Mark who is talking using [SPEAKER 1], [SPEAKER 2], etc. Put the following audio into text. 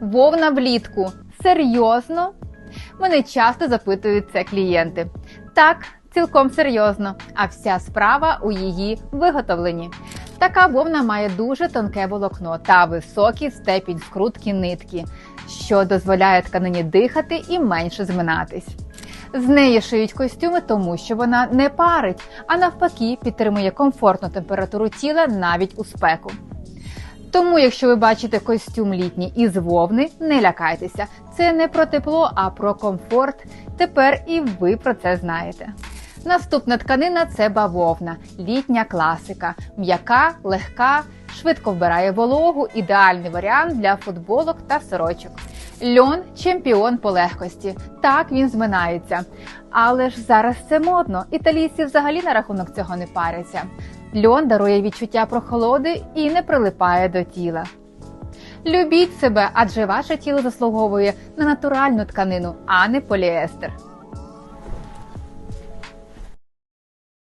[SPEAKER 1] Вовна влітку. Серйозно? Мене часто запитують це клієнти. Так, цілком серйозно, а вся справа у її виготовленні. Така вовна має дуже тонке волокно та високий степінь скрутки нитки, що дозволяє тканині дихати і менше зминатись. З неї шиють костюми, тому що вона не парить, а навпаки підтримує комфортну температуру тіла навіть у спеку. Тому, якщо ви бачите костюм літній із вовни, не лякайтеся. Це не про тепло, а про комфорт. Тепер і ви про це знаєте. Наступна тканина це бавовна, літня класика, м'яка, легка, швидко вбирає вологу, ідеальний варіант для футболок та сорочок. Льон чемпіон по легкості. Так він зминається. Але ж зараз це модно. Італійці взагалі на рахунок цього не паряться. Льон дарує відчуття прохолоди і не прилипає до тіла. Любіть себе, адже ваше тіло заслуговує на натуральну тканину, а не поліестер.